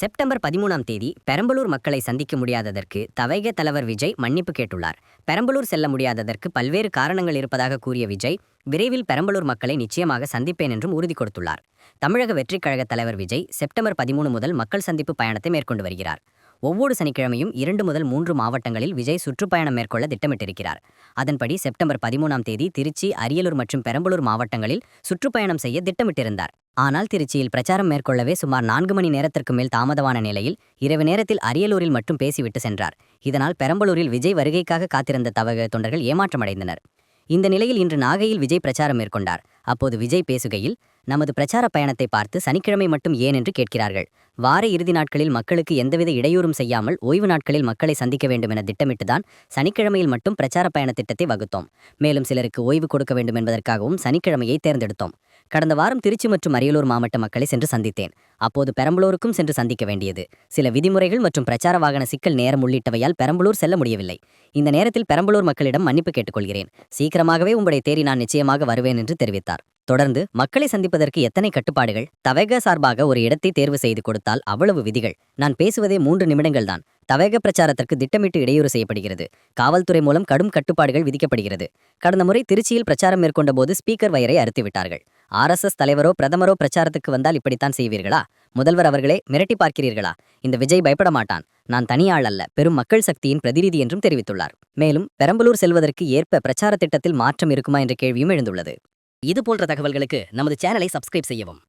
September பதிமூணாம் தேதி பெரம்பலூர் மக்களை சந்திக்க முடியாததற்கு தவைக தலைவர் விஜய் மன்னிப்பு கேட்டுள்ளார். பெரம்பலூர் செல்ல முடியாததற்கு பல்வேறு காரணங்கள் இருப்பதாக கூறிய விஜய் விரைவில் பெரம்பலூர் மக்களை நிச்சயமாக சந்திப்பேன் என்றும் உறுதி கொடுத்துள்ளார். தமிழக வெற்றிக் கழக தலைவர் விஜய் செப்டம்பர் பதிமூணு முதல் மக்கள் சந்திப்பு பயணத்தை மேற்கொண்டு வருகிறார். ஒவ்வொரு சனிக்கிழமையும் இரண்டு முதல் மூன்று மாவட்டங்களில் விஜய் சுற்றுப்பயணம் மேற்கொள்ள திட்டமிட்டிருக்கிறார். அதன்படி செப்டம்பர் பதிமூணாம் தேதி திருச்சி அரியலூர் மற்றும் பெரம்பலூர் மாவட்டங்களில் சுற்றுப்பயணம் செய்ய திட்டமிட்டிருந்தார். ஆனால் திருச்சியில் பிரச்சாரம் மேற்கொள்ளவே சுமார் நான்கு மணி நேரத்திற்கு மேல் தாமதமான நிலையில் இரவு நேரத்தில் அரியலூரில் மட்டும் பேசிவிட்டு சென்றார். இதனால் பெரம்பலூரில் விஜய் வருகைக்காக காத்திருந்த தவக தொண்டர்கள் ஏமாற்றமடைந்தனர். இந்த நிலையில் இன்று நாகையில் விஜய் பிரச்சாரம் மேற்கொண்டார். அப்போது விஜய் பேசுகையில் நமது பிரச்சார பயணத்தை பார்த்து சனிக்கிழமை மட்டும் ஏன் என்று கேட்கிறார்கள். வார இறுதி நாட்களில் மக்களுக்கு எந்தவித இடையூறும் செய்யாமல் ஓய்வு நாட்களில் மக்களை சந்திக்க வேண்டும் என திட்டமிட்டுதான் சனிக்கிழமையில் மட்டும் பிரச்சார பயண திட்டத்தை வகுத்தோம். மேலும் சிலருக்கு ஓய்வு கொடுக்க வேண்டும் என்பதற்காகவும் சனிக்கிழமையை தேர்ந்தெடுத்தோம். கடந்த வாரம் திருச்சி மற்றும் அரியலூர் மாவட்ட மக்களை சென்று சந்தித்தேன். அப்போது பெரம்பலூருக்கும் சென்று சந்திக்க வேண்டியது. சில விதிமுறைகள் மற்றும் பிரச்சார வாகன சிக்கல் நேரம் உள்ளிட்டவையால் பெரம்பலூர் செல்ல முடியவில்லை. இந்த நேரத்தில் பெரம்பலூர் மக்களிடம் மன்னிப்பு கேட்டுக்கொள்கிறேன். சீக்கிரமாகவே உங்களை தேடி நான் நிச்சயமாக வருவேன் என்று தெரிவித்தார். தொடர்ந்து மக்களை சந்திப்பதற்கு எத்தனை கட்டுப்பாடுகள்? தவேக சார்பாக ஒரு இடத்தை தேர்வு செய்து கொடுத்தால் அவ்வளவு விதிகள். நான் பேசுவதே மூன்று நிமிடங்கள் தான். தவேக பிரச்சாரத்திற்கு திட்டமிட்டு இடையூறு செய்யப்படுகிறது. காவல்துறை மூலம் கடும் கட்டுப்பாடுகள் விதிக்கப்படுகிறது. கடந்த முறை திருச்சியில் பிரச்சாரம் மேற்கொண்ட போது ஸ்பீக்கர் வயரை அறுத்துவிட்டார்கள். ஆர்எஸ்எஸ் தலைவரோ பிரதமரோ பிரச்சாரத்துக்கு வந்தால் இப்படித்தான் செய்வீர்களா? முதல்வர் அவர்களே மிரட்டி பார்க்கிறீர்களா? இந்த விஜய் பயப்பட மாட்டான். நான் தனியாள் அல்ல பெரும் மக்கள் சக்தியின் பிரதிநிதி என்றும் தெரிவித்துள்ளார். மேலும் பெரம்பலூர் செல்வதற்கு ஏற்ப பிரச்சார திட்டத்தில் மாற்றம் இருக்குமா என்ற கேள்வியும் எழுந்துள்ளது. இது போன்ற தகவல்களுக்கு நமது சேனலை சப்ஸ்கிரைப் செய்யவும்.